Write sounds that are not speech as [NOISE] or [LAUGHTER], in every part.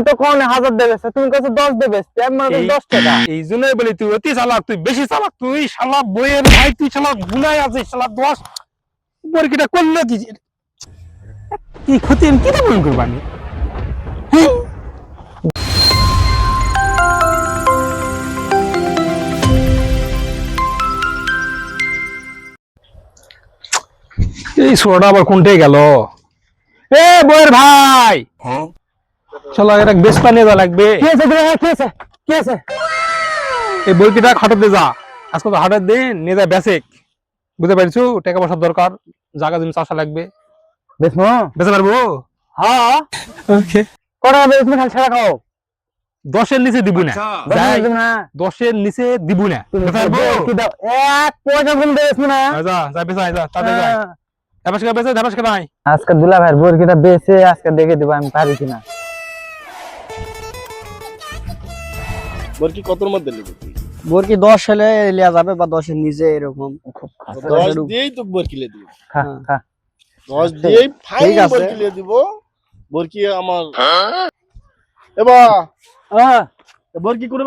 তো কোন হাজার দেবে তুমি কাছে দশ দেবে মানে এই- দশ টাকা। এই জন্যই বলি তুই অতি চালাক তুই বেশি চালাক তুই শালা বইয়ের ভাই তুই শালা গুনাই আছিস শালা দশ পরীক্ষাটা করলে কি? কি ক্ষতি আমি কি মনে করব আমি? হ্যাঁ? এই সোয়াটা আবার কোনটাই গেল? এ বইয়ের ভাই! চলো এটা বেশ পানিয়ে দেওয়া লাগবে। কি আছে কি আছে কি আছে এই বইকিটা হাটাতে যা। আজকে তো হাটার দিন নিয়ে যা বেসিক বুঝতে পারছ? টাকা পয়সার দরকার জায়গা জমি চাষা লাগবে। বেসমো পারব? হ্যাঁ। ওকে। কটা হবে তুমি খালি ছাড়া খাও। দশের নিচে দিব না। দেবে না। দশের নিচে দিব না। এক পয়সা কম দেবে না যা যা বেচা যা তাতে যা। হ্যাঁ। ধাপাস কে বেচে ধাপাস কে নাই আজকে দুলা ভাইয়ের বরকিটা বেছে আজকে দেখে দেবো আমি পারি কিনা। বরকি কতর মধ্যে নেব? তুই বরকি দশ হলে লিয়া যাবে বা দশের নিচে এরকম। দশ। দিয়েই তো বরকি লিয়ে দিব। হ্যাঁ। দশ দিয়েই ফাইন বরকি লিয়ে দিব। বরকি আমার এবার আহ, বরকি করে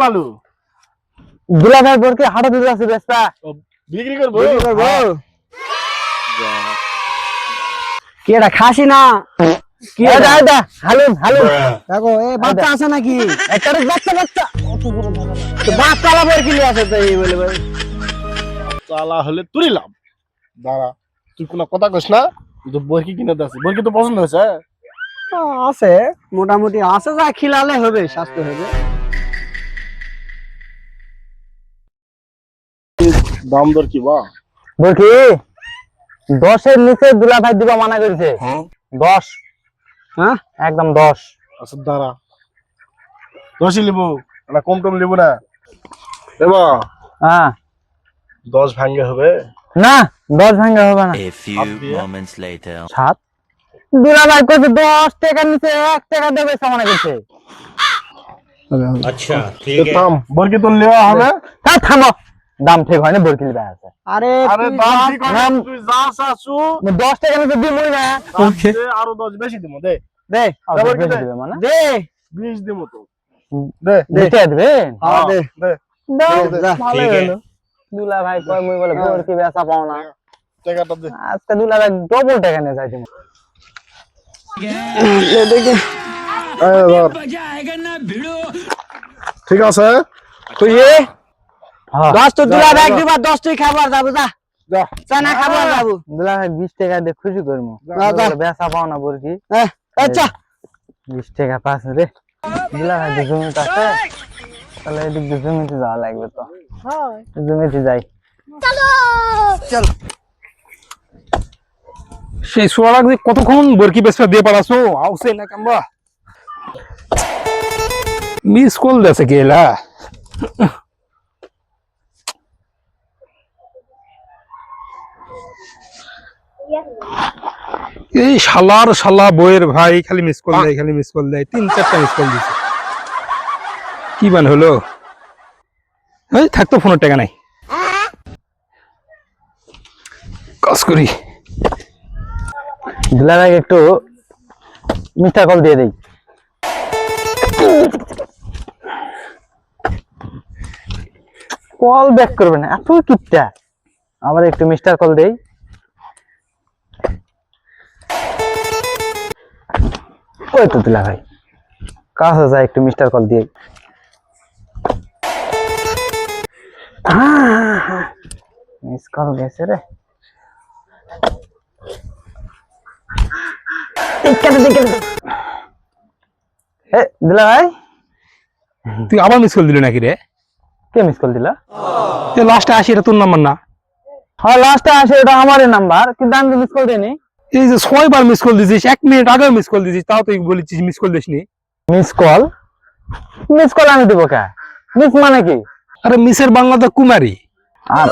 দুলা ভাইয়ের বরকি হাঁটা দিতে আছে বিক্রি করব? বিক্রি করব? যা। কি এটা খাসি না? কি এই এটা? দা, এই দা, হালুন হালুন দেখো এ বাচ্চা আছে নাকি? [LAUGHS] একটা বাচ্চা বাচ্চা। তো বাচ্চা আলা বরকি আছে তো এই বলে বলে। চালা হলে তুই লাভ। দাঁড়া তুই কোনো কথা কস না কিন্তু বরকি কিনে দিয়েছি? বরকি তো পছন্দ হয়েছে? আছে মোটামুটি আছে যা খিলালে হবে স্বাস্থ্য হবে। দাম দর কি বা? বলছি দশের নিচে দুলা ভাই দিবা মানা করেছে। দশ। হ্যাঁ? একদম দশ। আচ্ছা দাঁড়া। দশই লিবো। না কম টম লিবো না। হ্যাঁ। দশ ভাঙ্গে হবে? না দশ ভাঙ্গা হবে না। A few moments later. সাত? দুলা ভাই দশ নিচে এক টাকা দেবে সামানা করছে তো থাম বরকি তো নেওয়া হবে? তা থামো। দাম ঠিক হয় না বরকি ভাই আছে আরে আরে তুই দাম ঠিক দাম- তুই যা চাচ্ছু দশ টাকা নিচে দিবই না দাম দে, আরও দশ বেশি দিব দে। দে কি দিবে মানে? তো। হ্যাঁ, হলো। দুলা ভাই কয় মুই বলে বরকি বেচা পাও না। টাকাটা দে। আজকে দুলা ভাই ডবল টাকা নিয়ে যাই তুমি দে, দে, দে। এই ধর। ঠিক আছে? তুই হ্যাঁ। দশ তো দুলা যা। দিবা দশ তুই খাবার যাব যা। চানা খাবার যাব। দুলা ভাই বিশ টাকা দিয়ে খুশি করব। বেচা পাও না বরকি। হ্যাঁ। আচ্ছা। বিশ টাকা পাস রে দুলা ভাই যে জমিতে আছে। তাহলে এদিক দিয়ে জমিতে যাওয়া লাগবে তো। জমিতে যাই। চল। সেই সোয়ালা যে কতক্ষণ বরকি বেসটা দিয়ে পারাছো আউসে না কামবা মিস কল দেছে গেলা এই শালার শালা বইয়ের ভাই খালি মিস কল দেয়, খালি মিস কল দেয়, তিন চারটা মিস কল দিছে। কি মানে হলো? এই থাকতো ফোনের টাকা নাই। কাজ করি। দুলা ভাই একটু মিস্টার কল দিয়ে দেই। কল ব্যাক করবে না, এত কিপটা। আবার একটু মিস্টার কল দেই। ওই তো দুলা ভাই। কাছে যায় একটু মিস্টার কল দিয়ে। মিস কল গেছে রে। এ দিলা ভাই। তুই আবার মিস কল দিলি নাকি রে? কে মিস কল দিলা? লাস্টে আসি এটা তোর নাম্বার না। হ্যাঁ লাস্টে আসে এটা আমারই নাম্বার কিন্তু আমি মিস কল দিইনি। এই যে ছয়বার মিস কল দিছিস এক মিনিট আগে মিস কল দিছিস তাও তুই বলেছিস মিস কল দিসনি। মিস কল মিস কল আমি দিব কে? মিস মানে কি? আরে মিসের বাংলা তো কুমারী। আর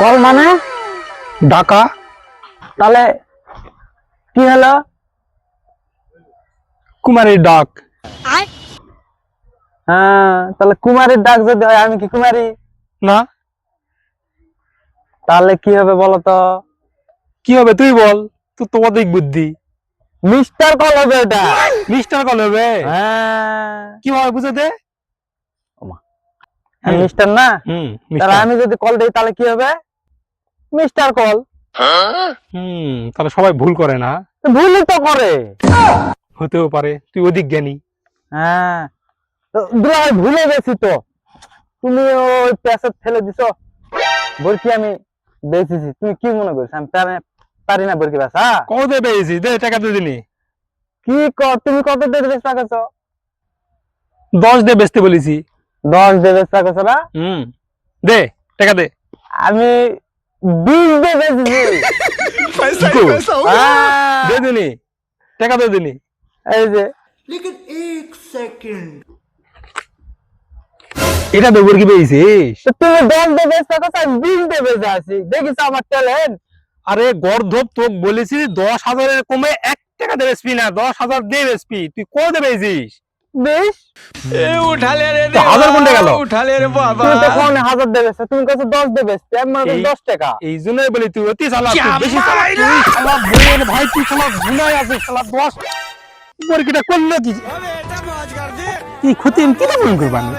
কল মানে? ডাকা। তাহলে কি হলো? কুমারীর ডাক। হ্যাঁ তাহলে কুমারীর ডাক যদি হয় আমি কি কুমারী? না। তাহলে কি হবে বলো তো কি হবে তুই বল। তো অধিক বুদ্ধি। মিস্টার কল হবে এটা। মিস্টার কল হবে? হ্যাঁ। কীভাবে বুঝে দে আমি মিস্টার না? তাহলে আমি যদি কল দিই তাহলে কি হবে? Mister call. হুম তাহলে সবাই ভুল করে না। তো করে। হতেও পারে তুই অধিক জ্ঞানী। হ্যাঁ। ভুলে গেছি তো। তুমি ওই প্যাসেজ ফেলে দিছো। বলছি আমি বেচেছি। তুমি কি মনে করছ আমি পারি- না বলকি বেচা কত দে পেয়েছিস দে টাকা দিয়ে দিনি। কি ক- তুমি কত দিয়ে বেচা করছ? দশ দে বেচতে বলেছি। দশ দিয়ে বেচা করছ না? হুম দে টাকা দে। আমি বিশ দিয়ে বেচেছি। দে দিনি টাকা দে দিনি। এই যে। এটা তো কি পেয়েছিস তো তুমি দশ দিয়ে বেচা করছ বিশ দিয়ে বেচে আছি। দেখিস আমার ট্যালেন্ট আরে গর্ধব তোকে বলেছি দশ হাজারের কমে এক টাকা দেবে এসপি না দশ হাজার দেবে এসপি তুই কত দেবে পেয়েছিস? বিশ। তো হাজার কোনটা গেল? তুমি তো কোন হাজার দেবে তুমি কাছে দশ দেবে আমি মনে করি দশ টাকা। এই জন্যই বলি তুই অতি চালাক তুই বেশি চালাক তুই শালা বউয়ের ভাই তুই শালা গুনায় আছিস শালা দশ। বরকিটা করল কি? কি ক্ষতি কি মনে করবানি